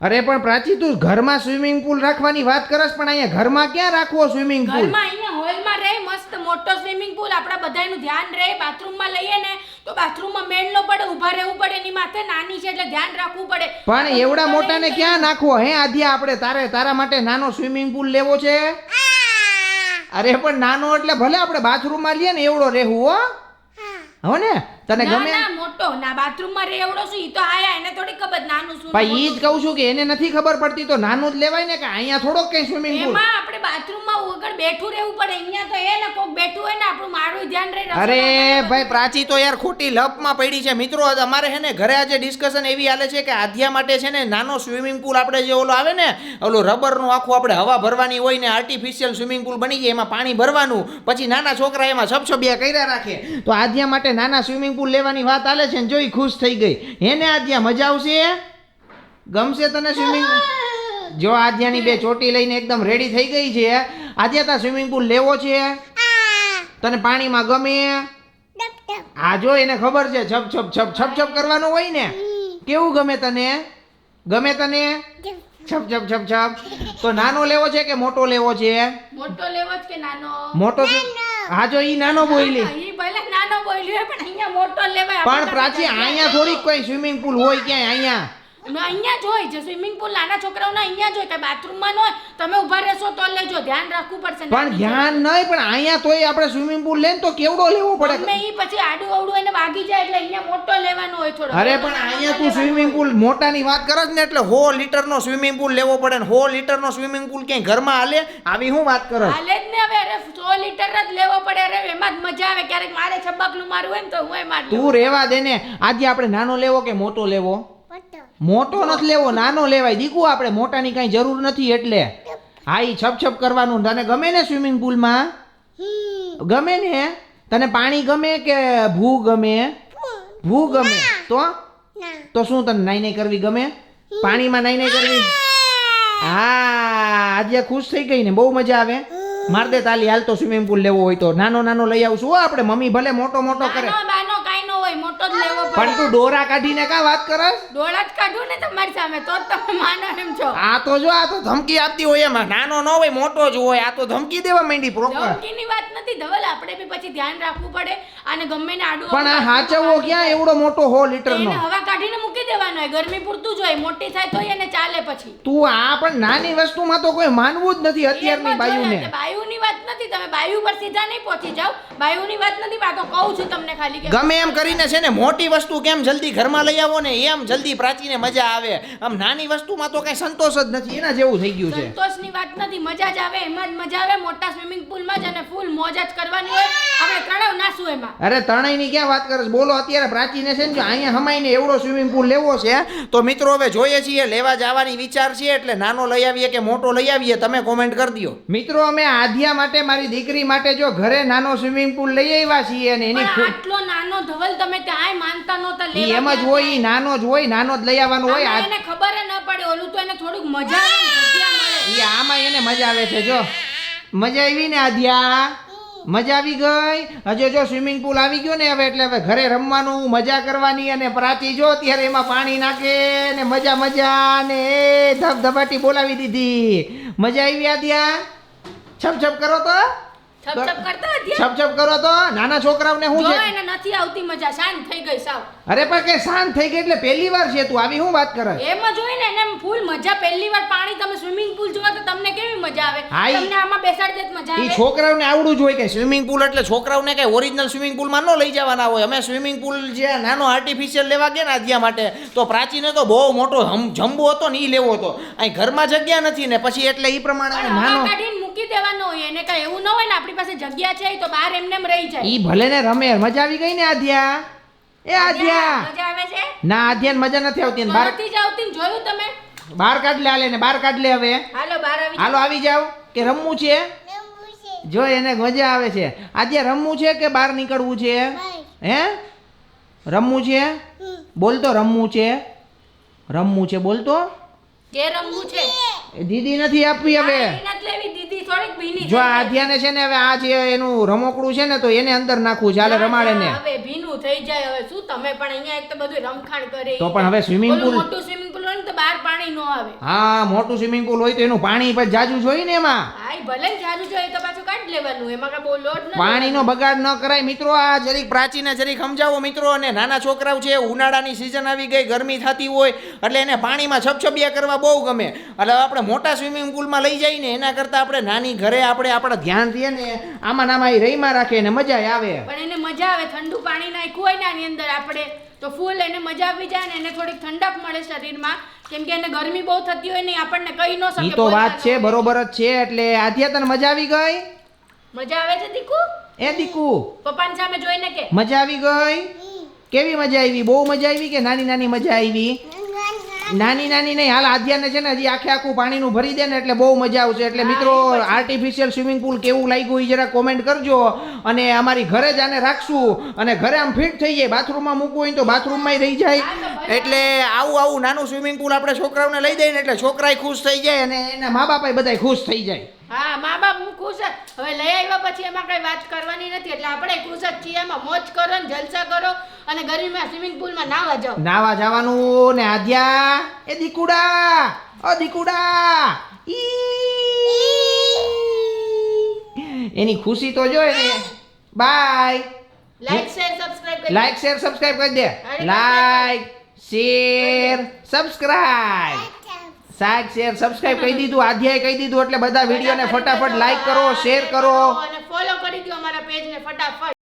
અરે પણ પ્રાચી તું ઘરમાં સ્વિમિંગ પુલ રાખવાની વાત કરસ પણ અહીંયા ઘરમાં ક્યાં રાખવો સ્વિમિંગ પુલ? ઘરમાં અહીંયા હોલમાં રહે મસ્ત મોટો સ્વિમિંગ પુલ. આપણા બધાનું ધ્યાન રહે બાથરૂમમાં લઈએ ને તો બાથરૂમમાં મેળ ન પડે ઊભા રહેવું પડે એની માથે નાની છે એટલે ધ્યાન રાખવું પડે. પણ એવડા મોટાને ક્યાં નાખવો? હે આધિયા આપણે તારે તારા માટે નાનો સ્વિમિંગ પુલ લેવો છે? અરે પણ નાનો એટલે ભલે આપણે બાથરૂમમાં લઈએ ને એવડો રહેવું હો. હો ને? તને ગમે? ના મોટો. ના બાથરૂમમાં રે એવડો શું? ઈ તો આયા એને થોડી ખબર નાનું શું ભાઈ ઈ જ. કહું છું કે એને નથી ખબર પડતી તો નાનું જ લેવાય ને કે અહીંયા થોડોક કઈ સ્વિમિંગ પૂલ એમાં આપણે બાથરૂમમાં વગર બેઠું રહેવું પડે અહીંયા તો એ ને કોક બેઠું હોય ને આપણું મારું ધ્યાન રહે અરે ભાઈ પ્રાચી તો યાર ખોટી લપમાં પડી છે. મિત્રો અમારે છે ને ઘરે આજે ડિસ્કશન એવી હાલે છે કે આધ્યા માટે છે ને નાનો સ્વિમિંગ પુલ આપણે જે ઓલો આવે ને ઓલો રબરનું આખું આપણે હવા ભરવાની હોય ને આર્ટિફિશિયલ સ્વિમિંગ પુલ બની જાય એમાં પાણી ભરવાનું પછી નાના છોકરા એમાં છબછબિયા કર્યા રાખે. તો આધ્યા માટે નાના સ્વિમિંગ પુલ લેવાની વાત હાલે છે ને જોઈ ખુશ થઈ ગઈ. હેને આધ્યા મજા આવશે? ગમશે તને સ્વિમિંગ જો આજ્યાની બે ચોટી લઈને એકદમ રેડી થઈ ગઈ છે આજે તા સ્વિમિંગ પુલ લેવો છે? તને પાણીમાં ગમે? આ જો એને ખબર છે છપ છપ છપ છપ છપ કરવાનું હોય ને કેવું ગમે તને? ગમે તને? છપ છપ છપ છપ. તો નાનો લેવો છે કે મોટો લેવો છે? મોટો લેવો છે કે નાનો? મોટો? હા જો ઈ નાનો બોલી ઈ ભલે નાનો બોલ્યો પણ અહીંયા મોટો લેવાય. પણ પ્રાચી અહીંયા થોડીક કોઈ સ્વિમિંગ પુલ હોય ક્યાંય અહીંયા. અહીંયા જ હોય છે સ્વિમિંગ પુલ નાના છોકરાઓના અહીંયા જ હોય કે બાથરૂમમાં ન હોય તમે ઊભા રહેશો તો લેજો ધ્યાન રાખવું પડશે પણ ધ્યાન નહીં પણ અહીંયા તોય આપણે સ્વિમિંગ પુલ લે તો કેવડો લેવો પડે? પડે ઈ પછી આડું અવડું એને વાગી જાય એટલે અહીંયા મોટો લેવાનો હોય થોડો. અરે પણ અહીંયા તું સ્વિમિંગ પુલ મોટાની વાત કરસ ને એટલે હો લીટરનો સ્વિમિંગ પુલ લેવો પડે ને હો લીટરનો સ્વિમિંગ પુલ ક્યાંય ઘરમાં હાલે? આવી હું વાત કરસ હાલે જ ને હવે અરે સો લીટર જ લેવો પડે અરે એમાં જ મજા આવે. ક્યારેક મારે છબકલું મારવું હોય ને તો હું એ મારું તું રેવા દે ને. આજે આપણે નાનો લેવો કે મોટો લેવો? મોટો નથી લેવો નાનો લેવાય. દીકુ આપણે મોટાની કાંઈ જરૂર નથી એટલે. હા એ છપ છપ કરવાનું. તને ગમે ને સ્વિમિંગ પુલમાં? ગમે ને? તને પાણી ગમે કે ભૂ ગમે? ભૂ ગમે. તો? તો શું તને નાઈ નાઈ કરવી ગમે? પાણીમાં નાઈ નાઈ કરવી? હા આજે ખુશ થઈ ગઈ ને. બહુ મજા આવે. માર દે તાલી હાલ તો સ્વિમિંગ પુલ લેવો હોય તો. નાનો નાનો લઈ આવશું હો આપણે. મમ્મી ભલે મોટો મોટો કરે. ન મોટો જ લેવો પણ તું દોરા કાઢીને કા વાત કરસ? ડોળા જ કાઢું ને તમારી સામે તો જ તમે માનો એમ છો. આ તો જો આ તો ધમકી આપતી હોય એમાં. નાનો ન હોય મોટો જ હોય આ તો ધમકી દેવા માંડી પ્રોપર ધમકીની વાત નથી ધવલ આપણે બી પછી ધ્યાન રાખવું પડે અને ગમે ને આડું પણ આ હાચવવો ક્યાં? એવડો મોટો હો લીટરનો. એને હવા કાઢીને મૂકી દેવાનો હોય ગરમી પૂરતું જ હોય મોટી થાય તો એને ચાલે પછી. તું આ પણ નાની વસ્તુમાં તો કોઈ માનવું જ નથી અત્યારની બાયુને. બાયુની વાત નથી તમે બાયુ પર સીધા નહીં પહોંચી જાવ બાયુની વાત નથી આ તો કહું છું તમને ખાલી કે ગમે એમ કરીને છે ને મોટી વસ્તુ કેમ જલ્દી ઘરમાં લઈ આવો ને એમ જલ્દી પ્રાચીને મજા આવે. આમ નાની વસ્તુમાં તો કઈ સંતોષ જ નથી એના જેવું થઈ ગયું છે. સંતોષની વાત નથી મજા જ આવે એમાં જ મજા આવે મોટા સ્વિમિંગ પુલમાં જ અને ફૂલ મોજ જ કરવાની હોય. આપણે ત્રણેય નાસું એમાં. અરે તણાઈની ક્યાં વાત કરસ બોલો અત્યારે પ્રાચીને છે ને જો અહીંયા હમાઈને એવડો સ્વિમિંગ પુલ લેવો છે તો મિત્રો હવે જોઈએ છીએ લેવા જવાની વિચાર છે એટલે નાનો લઈ આવીએ કે મોટો લઈ આવીએ તમે કોમેન્ટ કરી દો મિત્રો અમે આધ્યા માટે મારી દીકરી માટે જો ઘરે નાનો સ્વિમિંગ પુલ લઈ આવ્યા છીએ અને એની આટલો નાનો ધવલ તમે ક્યાંય માનતા નહોતા લેવા એમ જ હોય નાનો જ હોય નાનો જ લઈ આવવાનો હોય એને ખબર ન પડે ઓલું તો એને થોડુંક મજા આવે ને આમાં એને મજા આવે છે જો. મજા આવી ને આધ્યા? મજા આવી ગઈ? હજુ જો સ્વિમિંગ પુલ આવી ગયો ને હવે એટલે હવે ઘરે રમવાનું, મજા કરવાની અને પ્રાચી જો ત્યારે એમાં પાણી નાખે ને મજા મજા ને એ ધબધબાટી બોલાવી દીધી. મજા આવી ત્યાં છપ છપ કરો તો. છપ છપ કરતા હતા છપ છપ કરો તો નાના છોકરાઓને શું જો છે એને નથી આવતી મજા શાંત થઈ ગઈ સાવ. અરે પણ કે શાંત થઈ ગઈ એટલે પહેલી વાર છે તું આવી હું વાત કરે? એમ જ હોય ને એને ફૂલ મજા પહેલી વાર પાણી તમે સ્વિમિંગ પુલ જોવા તો તમને કેવી મજા આવે? હા, ઈ- તમને આમાં બેસાડી દે તો મજા ઈ આવે. છોકરાઓને આવડું જ હોય કે સ્વિમિંગ પુલ એટલે છોકરાઓને કે ઓરિજિનલ સ્વિમિંગ પુલમાં ન લઈ જવાના હોય. અમે સ્વિમિંગ પૂલ જે નાનો આર્ટિફિશિયલ લેવા ગયા ને આદ્યા માટે તો પ્રાચીને તો બહુ મોટો જમ્બો હતો ને ઈ લેવો હતો. અહીં ઘરમાં જગ્યા નથી ને પછી એટલે ઈ પ્રમાણે નાનો મૂકી દેવાનો હોય એને કઈ એવું ન હોય ને આપણી પાસે જગ્યા છે તો બહાર એમને એમ રહી જાય. ઈ ભલે ને રમે મજા આવી ગઈ ને આધ્યા? એ આધ્યા મજા આવે છે? ના આદ્યાને મજા નથી આવતી ને બહાર નથી જ આવતી ને જોયું તમે? બહાર કાઢ લે હાલે ને બહાર કાઢ લે હવે. હાલો બહાર આવી હાલો આવી જાવ કે રમવું છે? જો એને મજા આવે છે. આજે રમવું છે કે બહાર નીકળવું છે? હે? રમવું છે? બોલ તો રમવું છે? રમવું છે બોલ તો. કે રમવું છે? દીદી. નથી આપવી હવે. થોડીક ભીની જો આ ધ્યાને છે ને હવે આ જે એનું રમકડું છે ને તો એને અંદર નાખવું ચાલે રમાડે ને હવે ભીનું થઈ જાય. હવે શું તમે પણ અહીંયા એક તો બધું રમખાણ કરે. તો પણ હવે સ્વિમિંગ પુલ મોટું સ્વિમિંગ પુલ હોય ને તો બહાર પાણી ન આવે. હા મોટું સ્વિમિંગ પુલ હોય તો એનું પાણી પણ જાજુ જોઈએ ને એમાં. હા ભલે જાજુ જોઈએ તો પાછું કાઢી લેવાનું એમાં કાંઈ બહુ લોડ નથી પાણીનો બગાડ ન કરાય. મિત્રો આ જરીક પ્રાચીને જરીક સમજાવો મિત્રો. અને નાના છોકરાઓ છે ઉનાળાની સિઝન આવી ગઈ ગરમી થતી હોય એટલે એને પાણીમાં છપછપિયા કરવા બહુ ગમે. એટલે આપણે મોટા સ્વિમિંગ પુલમાં લઈ જઈએ ને એના કરતાં આપણે નાની ઘરે આપણે આપણા ધ્યાન રહીએ ને આમાં નામાં એ રહીમાં રાખે ને મજા આવે. પણ એને મજા આવે ઠંડુ પાણી નાખ્યું હોય ને આની અંદર આપણે તો ફૂલ એને મજા આવી જાય ને એને થોડીક ઠંડક મળે શરીરમાં. કેમ કે એને ગરમી બહુ થતી હોય ને આપણને કહી ન શકે તો વાત છે બરોબર જ છે એટલે આધ્યા મજા આવી ગઈ? મજા આવે છે દીકુ? એ દીકુ. પપ્પાની સામે જોઈને કે. મજા આવી ગઈ? કેવી મજા આવી? બહુ મજા આવી કે નાની નાની મજા આવી? નાની નાની નહીં હાલ આધ્યાને છે ને હજી આખે આખું પાણીનું ભરી દે ને એટલે બહુ મજા આવશે. એટલે મિત્રો આર્ટિફિશિયલ સ્વિમિંગ પુલ કેવું લાગ્યું એ જરા કોમેન્ટ કરજો. અને અમારી ઘરે જ આને રાખશું. અને ઘરે આમ ફિટ થઈ જાય. બાથરૂમમાં મૂકવું હોય તો બાથરૂમમાં રહી જાય. એટલે આવું આવું નાનું સ્વિમિંગ પુલ આપણે છોકરાઓને લઈ દઈએ ને એટલે છોકરાય ખુશ થઈ જાય અને એના મા બાપાય બધાય ખુશ થઈ જાય. હા મા બાપ હું ખુશ હવે લઈ આવ્યા પછી એમાં કઈ વાત કરવાની નથી. એટલે આપણે ખુશ જ છીએ એમાં મોજ કરો ને જલસા કરો અને ગરમીમાં સ્વિમિંગ પુલમાં નાવા જાઓ. નાવા જવાનું ને આધ્યા એ દીકુડા ઓ દીકુડા. એની ખુશી તો જો એને બાય. લાઈક શેર સબસ્ક્રાઇબ કરી લાઈક શેર સબસ્ક્રાઇબ કરી દે. લાઈક શેર સબસ્ક્રાઇબ સાઈક શેર સબસ્ક્રાઇબ કહી દીધું આધ્યાય કહી દીધું એટલે બધા વિડીયોને ફટાફટ લાઈક કરો શેર કરો. અને ફોલો કરી દો અમારા પેજને ફટાફટ.